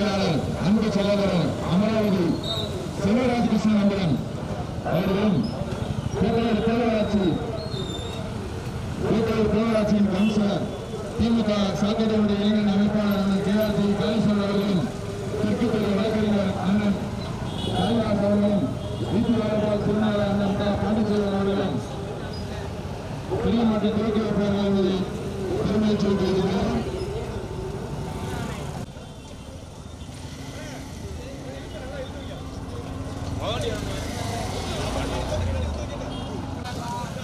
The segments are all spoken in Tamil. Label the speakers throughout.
Speaker 1: செயலாளர் அன்பு சகோதரர் அமராவதி செல்வராஜகிருஷ்ணன் அம்பலம் அவர்களும் கூட்டுறவு பேரூராட்சி கூட்டுறவு பேரூராட்சியின் கவுன்சிலர் திமுக சாக்கடையுடைய இளைஞர் அமைப்பாளர் கே ஆர் ஜி காளீஸ்வரர் அவர்களும் தெற்கு தெற்குத்துறை வழக்கறிஞர் அண்ணன் காளிதாஸ் அவர்களும் வீட்டு வேலைப்பால் திருநாள அண்ணன் க. பாண்டிச்சேரன் அவர்களும் பெரிய மாட்டை துவக்கி வைப்பார்கள் என்பதை பெருமையை சொல்லி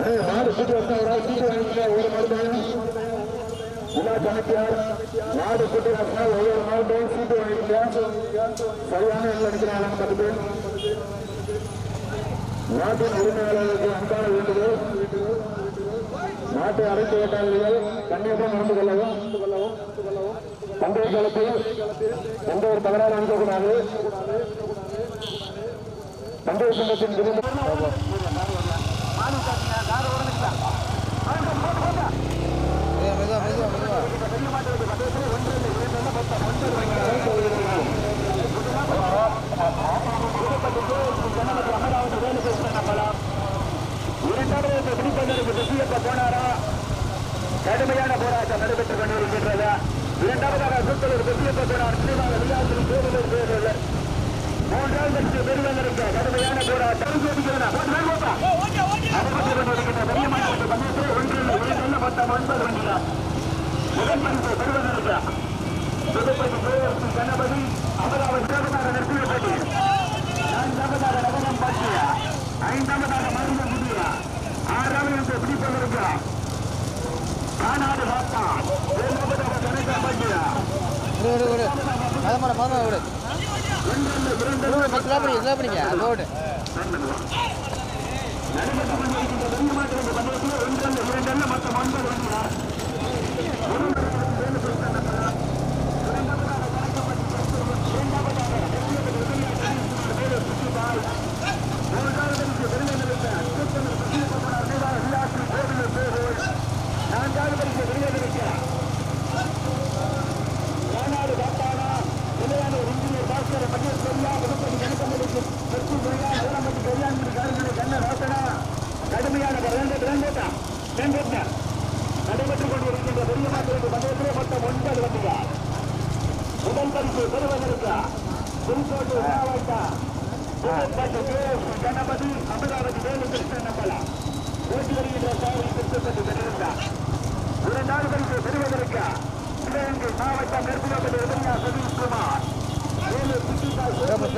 Speaker 1: மாடு கூட்டி வந்தா ஒரு ஆள் கூட்டி வாங்கிக்க ஒரு மாடு விழா கணக்கியார் மாடு கூட்டி வந்தா ஒவ்வொரு மாவட்டம் சீட்டு வாங்கிக்க சரியான எண்ணில் நிற்கிறாங்க பத்து பேர் நாட்டின் உரிமையாளர்களுக்கு அன்பான வேண்டுகோள் நாட்டை அடைத்து ஓட்டாளிகள் கண்ணியமாக நடந்து கொள்ளவும் பண்டைய காலத்தில் எந்த ஒரு தகராறு அனுப்பக்கூடாது பண்டைய சங்கத்தின் விரும்பு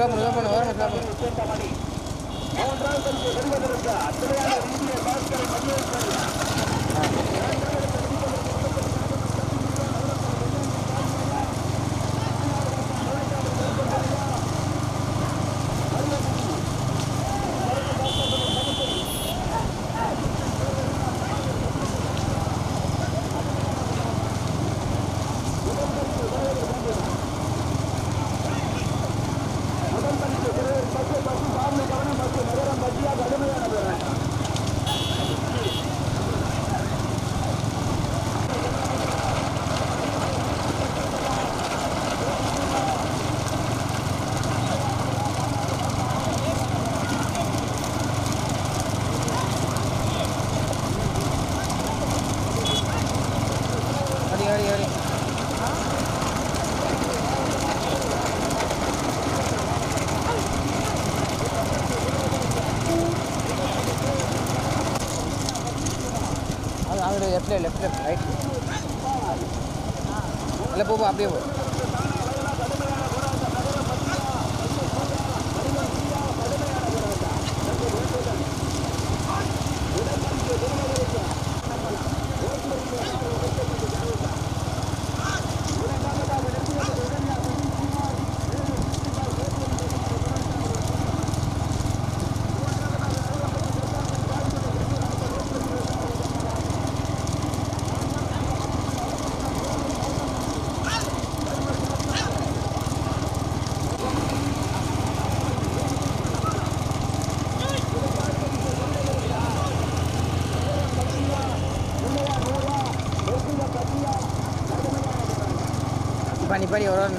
Speaker 2: ஸ்டாப் ஸ்டாப் ஸ்டாப் பண்ணு ஓரமாக ஸ்டாப் பண்ணு
Speaker 3: மூன்றாவது வெளிவதற்கு பெறுவதற்கு இந்திய பாஸ்கர்
Speaker 2: இல்லை போ போ, பண்ணி வரும்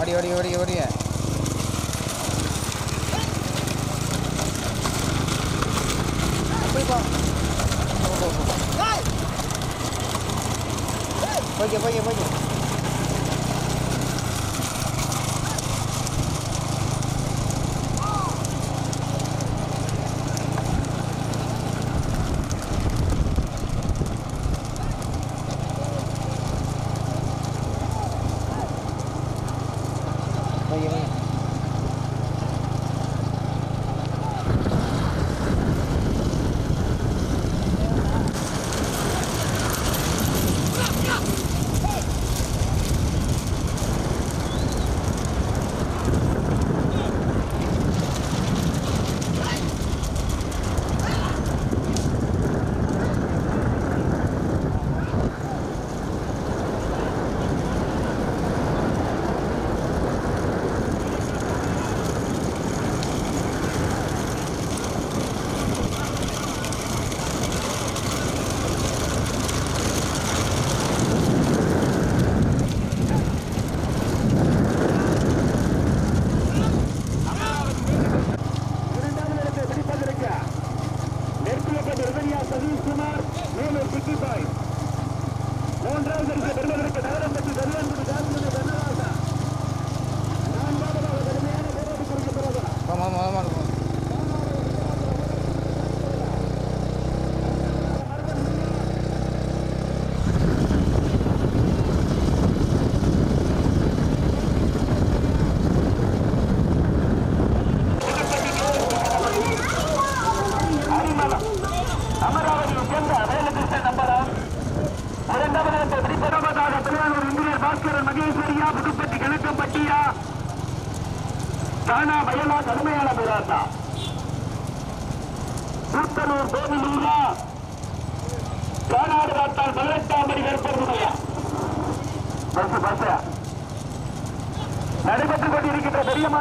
Speaker 2: ஓடி ஓடி ஓடி ஓடிய போய்ப்பா போ, போ, போ. போய்க்க போய்க்க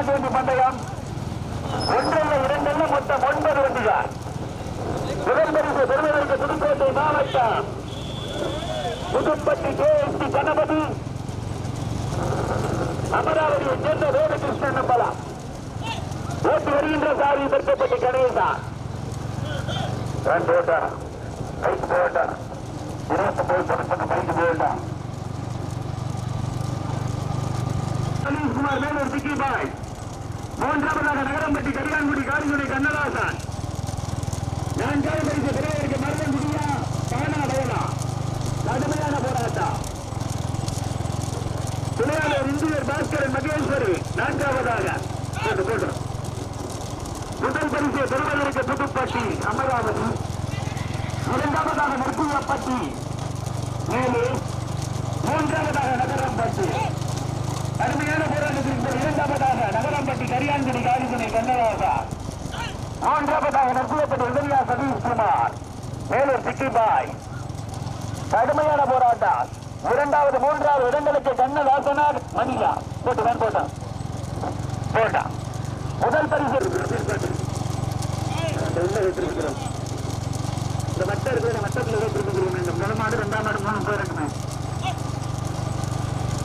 Speaker 1: கொண்டிருக்கின்ற பந்தயம். ஒன்றல்ல இரண்டல்ல மொத்தம் ஒன்பது வண்டிகள் முதல் பரிசு பெறுவதற்கு புதுக்கோட்டை மாவட்டம். புதுப்பட்டி கேஎஸ்டி கணபதி. அமராவதியை சேர்ந்த வேதகிருஷ்ணன் நம்பலாம். ஓட்டு வருகின்ற சாரி பெருக்கப்பட்டி கணேசா. ரன் போட்டா பைக் போட்டா இருபத்தி ஒன்பது படத்துக்கு பைக் போட்டா சலீஷ்குமார் மேலூர் சிக்கி பாய் மூன்றாவதாக நகரம்பட்டி கரியான்குடி காரிங்குடி கண்ணதாசன். நான்காவது பரிசு மரணம் முடியா பானா வயலா கடுமையான போராட்டம். துணையாளர் இந்தியர் பாஸ்கரன் மகேஸ்வரி நான்காவதாக. போட்டு போட்டு. முதல் பரிசு பெறுவதற்கு புதுப்பட்டி அமராவதி. இரண்டாவதாக நெற்குள்ளப்பட்டி மேலே மூன்றாவதாக நகரம்பட்டி. கடுமையான போராட்டத்தின் இரண்டாவதாக நகரம்பட்டி கரியான்குடி காரிகுடி கண்ணராசா மூன்றாவதாக நற்குலப்பட்டி உதவியா சதீஷ்குமார். மேலூர் சிக்கிபாய். கடுமையான போராட்டம். இரண்டாவது மூன்றாவது இடங்களுக்கு கண்ணதாசனார் மணிலா போட்டு வேன் போட்டான் போட்டான் முதல் பரிசு. இந்த மட்ட இருக்கிற மட்டத்தில் வைத்திருக்கிறோம் இந்த முதல் மாடு ரெண்டாம் மாடு மூணு போயிருக்கணும்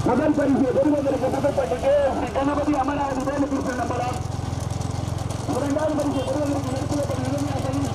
Speaker 1: முதல் பரிசு பெறுவதற்கு புதுப்பட்டிக்கு ஸ்ரீ கணபதி அமராவதி வேலுகிருஷ்ணன் நம்பலாம் இரண்டாவது பரிசு பெறுவதற்கு நிறுத்தப்பட்ட இளைஞர்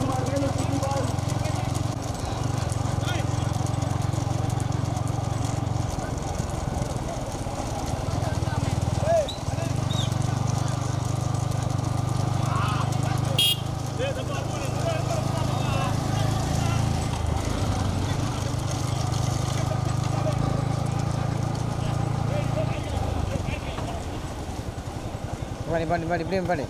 Speaker 2: பண்ணி பண்ணி பண்ணி இப்படியும் பண்ணி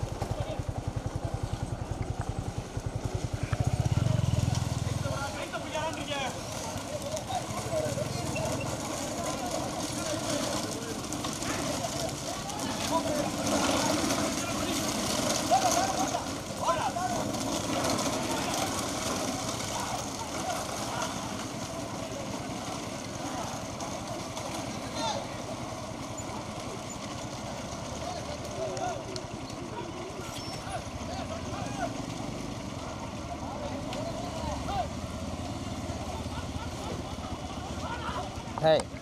Speaker 1: 嘿。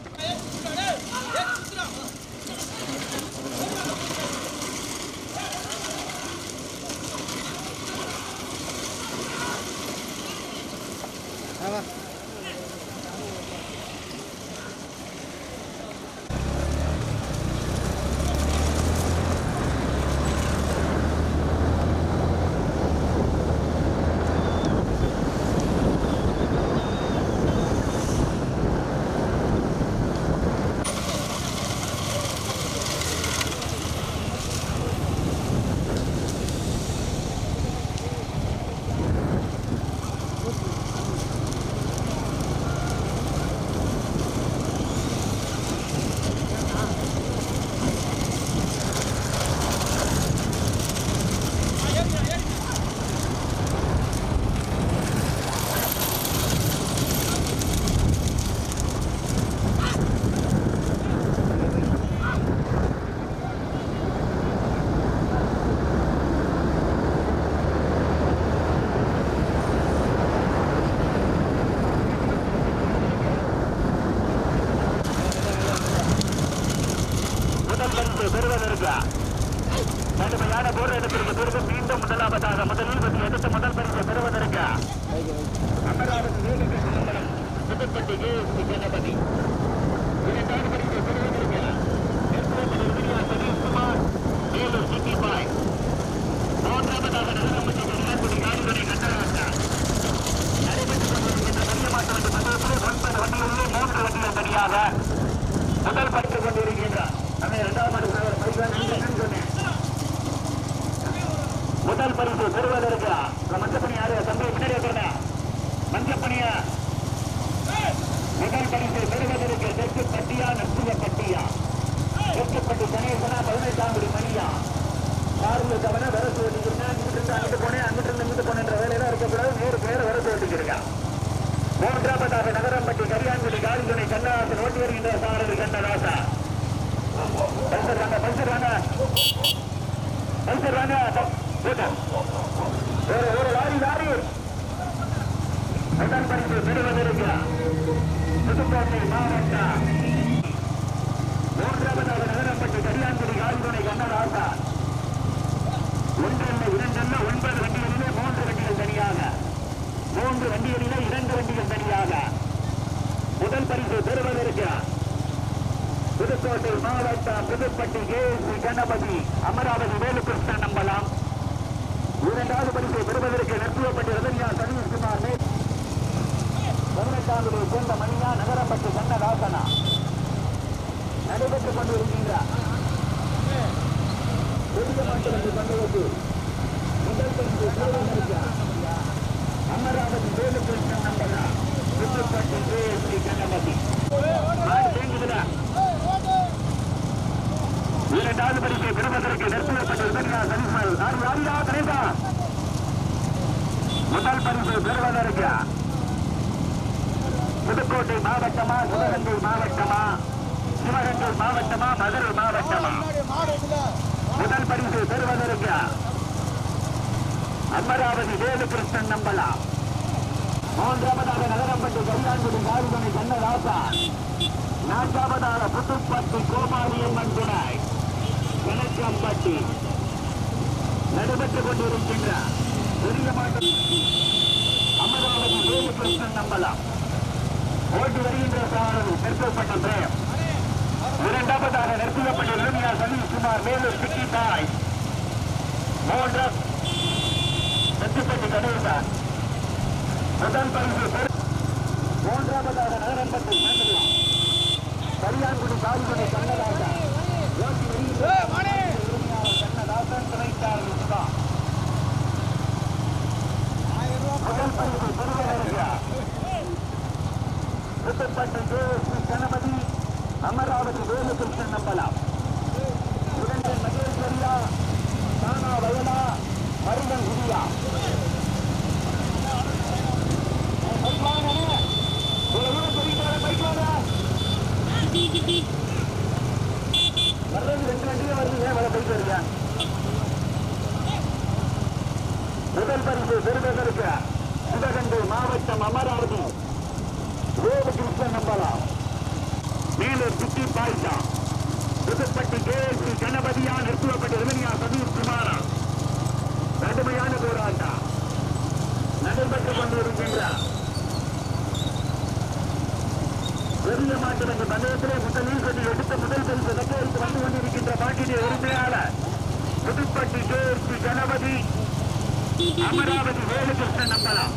Speaker 1: கேஎஸ்சி அமராவதி வேலுகிருஷ்ணன் நம்பலாம். இரண்டாவது பரிசை பெறுவதற்கு நெற்றுவப்பட்டி ரதன்யா சதீஷ்குமார் பதினெட்டாவது சேர்ந்த மணியா நகரப்பட்டு கண்ணதாசனா. நடைபெற்றுக் கொண்டிருக்கின்றார் பெரிய மாற்றத்தை பந்தயத்து முதல் பரிசு அமராவதி வேலுகிருஷ்ணன் நம்பலாம். புதுப்பட்டி கண்ணபதி மாடு தேங்குதுடா இரண்டாவது பரிசை பெறுவதற்கு நிறுத்தப்பட்ட விதங்கா சனிஸ்வர் யார் கணேசா. முதல் பரிசு பெறுவதற்கு புதுக்கோட்டை மாவட்டமா சிவகங்கை மாவட்டமா சிவகங்கை மாவட்டமா மதுரை மாவட்டமா? முதல் பரிசு பெறுவதற்கு அமராவதி வேலுகிருஷ்ணன் நம்பலா மூன்றாவதாக நகரப்பட்டு கல்யாண்குடி காரிதனை கண்ணதாசா நான்காவதாக புதுப்பட்டி கோமாரியம்மன் துணை. கணக்கம்பட்டி நடைபெற்றுக் கொண்டிருக்கின்ற பெரிய மாற்றம். அமராவதி வேலுகிருஷ்ணன் நம்பலாம். ஓட்டு வருகின்ற சாரதி நிறுத்தப்பட்ட பிரேம். இரண்டாவதாக நிறுத்தப்பட்ட இளைஞா சதீஷ்குமார் வேலூர் சிக்கி தாய். மூன்றாம் வெற்றிப்பட்டி கணேசன். முதல் பரிசு பெரு மூன்றாவதாக நகரம்பட்டி மேம்பலாம் கரியான்குடி கால்குடி கண்ணதாசன் ஓட்டி வருகின்ற உரிமையாளர் கண்ணதாசன் துணைத்தார் விஸ்வா முதல் பரிசு பெறுவதற்கு புதுப்பட்டி கேஎஸ்பி கணபதி அமராவதி வேலுகிருஷ்ணன் நம்பலாம் இரண்டு மகேஸ்வரியா தானா வயலா மருதன் குடியா வர்றது ரெண்டு வண்டியே வருது ஏன் வர போயிட்டு வருங்க முதல் பரிசு பெறுவதற்கு சிவகங்கை மாவட்டம் அமராவதி வேலுகிருஷ்ணன் நம்பலாம் மேலூர் சுத்தி பாய்ச்சா புதுப்பட்டி கேஎஸ்சி கணபதியா நிறுத்துவப்பட்ட ரமணியா சதீஷ் குமாரா கடுமையான போராட்டம் நடைபெற்றுக் கொண்டிருக்கின்ற பெரிய மாற்றம் என்ற பந்தயத்திலே முதலில் சொல்லி எடுத்த முதல் பரிசு லட்சத்து வந்து கொண்டிருக்கின்ற பாட்டிய உரிமையாளர் புதுப்பட்டி கேஎஸ்பி கணபதி அமராவதி வேலுகிருஷ்ணன் நம்பலாம்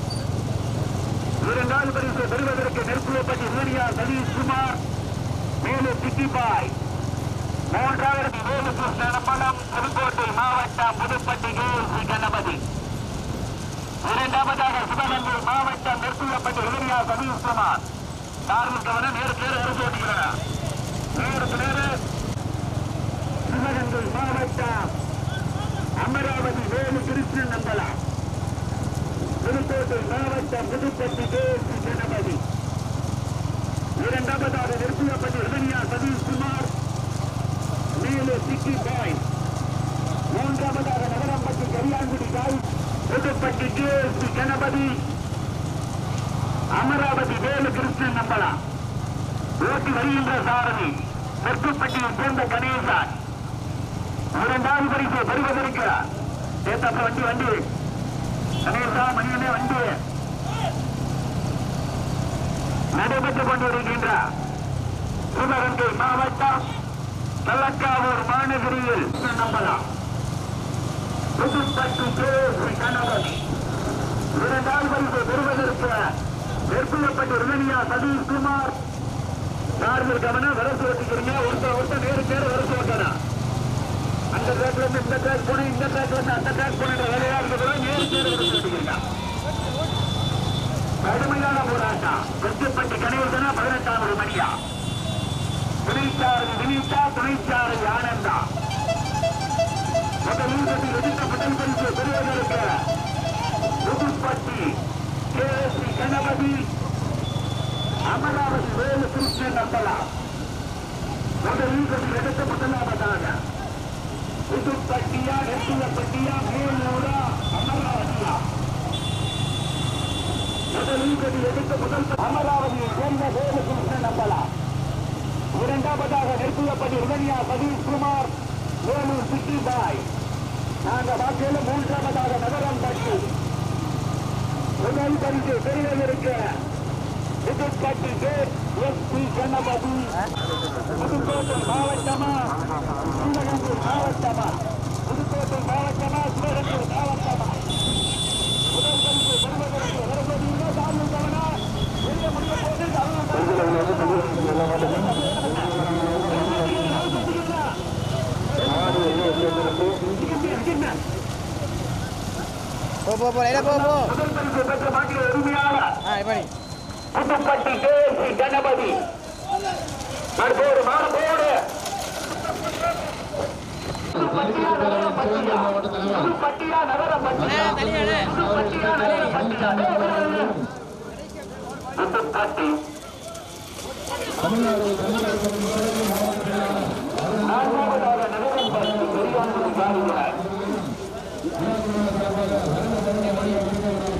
Speaker 1: இரண்டாவது பரிசு பெறுவதற்கு நெருக்குவப்பட்டி சூர்யா சதீஷ் குமார் மேலு சிட்டிபாய் மூன்றாவது வேலுகிருஷ்ணன் நம்பலம் புதுக்கோட்டை மாவட்டம் புதுப்பட்டி கேஎஸ்பி கணபதி இரண்டாவதாக சிவகங்கை மாவட்டம் நெருப்புவப்பட்டி சூர்யா சதீஷ் குமார் காரணத்தவன நேருக்கு நேர அரசு ஓட்டிக்கிறார் நேருக்கு நேர சிவகங்கை மாவட்டம் அமராவதி வேலு கிருஷ்ணன் நம்பலாம். புதுக்கோட்டை மாவட்டம் புதுப்பட்டி கேசி கணபதி இரண்டாவதாக நிறுத்தியப்பட்டு ரமணியா சதீஷ்குமார். மேலே சிக்கி பாய். மூன்றாவதாக நகரம்பட்டி கரியாங்குடி காய் புதுப்பட்டி கேசி கணபதி அமராவதி வேலு கிருஷ்ணன் நம்பலாம் ஓட்டி வருகின்ற சாரதி தெற்குப்பட்டியை சேர்ந்த கணேசன். இரண்டாவது பரிசு பெறுவதற்கு ஏத்தாப்புல வண்டி வண்டி. கணேசா மணியனே வண்டி. நடைபெற்றுக் கொண்டிருக்கின்ற சிவகங்கை மாவட்டம் தலக்காவூர் மாநகரியில் நம்பலாம் புதுப்பட்டி கணவன். இரண்டாவது பரிசு பெறுவதற்கு மேற்கொள்ளப்பட்ட நெற்குலப்பட்டி சதீஷ் குமார்? நார்மல் கவனம் வரசு வச்சுக்கிறீங்க ஒருத்தர் ஒருத்தர் நேரு பேர் வரசு வைக்கணும் அந்த ட்ராக்ல இருந்து இந்த ட்ராக் போன இந்த ட்ராக்ல இருந்து அந்த ட்ராக் போன வேலையா இருக்கிறதா நேரு பேர் வரசு வச்சுக்கிறீங்க கடுமையான போராட்டம். வெற்றிப்பட்டி கணேசனா பதினெட்டாவது மணியா? துணைச்சாரதி வினிதா துணைச்சாரதி ஆனந்தா. முதல் கட்டி எதிர்த்த முதல் பரிசு பெறுவதற்கு புதுப்பட்டி கணபதி அமராவதி வேலு கிருஷ்ணன் நம்பலாம் முதலில் எடுத்த முதலாவதாக புதுப்பட்டியா நெத்துவப்பட்டியா மேலூரா அமராவதியா முதலில் எடுத்த முதல் அமராவதியை சேர்ந்த வேலு கிருஷ்ணன் நம்பலாம் இரண்டாவதாக நெருப்புவப்பட்டி உதனியா சதீஷ் வேலூர் சிட்டி பாய். நாங்கள் வாக்கியில் மூன்றாவதாக நகரம் பட்டி முதல் பரிசு பெறுவதற்கு Puduppatti K S P Ganapathi Pudukkottai மாவட்டமா Sivaganga மாவட்டமா. புதுக்கோட்டை மாவட்டமா சிவகங்கை மாவட்டமா. முதல் பரிசு பெறுவதற்கு வரக்கூடிய சாமி கவனா வெளிய முடிய போது
Speaker 2: போ போ போ லைனா போ போ. ஆ இப்படி
Speaker 1: புதுப்பட்டி கேசி கணபதி.
Speaker 4: தலைவர்
Speaker 1: புதுப்பட்டியா நகரம் பட்டியா?
Speaker 4: Tamil Nadu
Speaker 1: Thank you.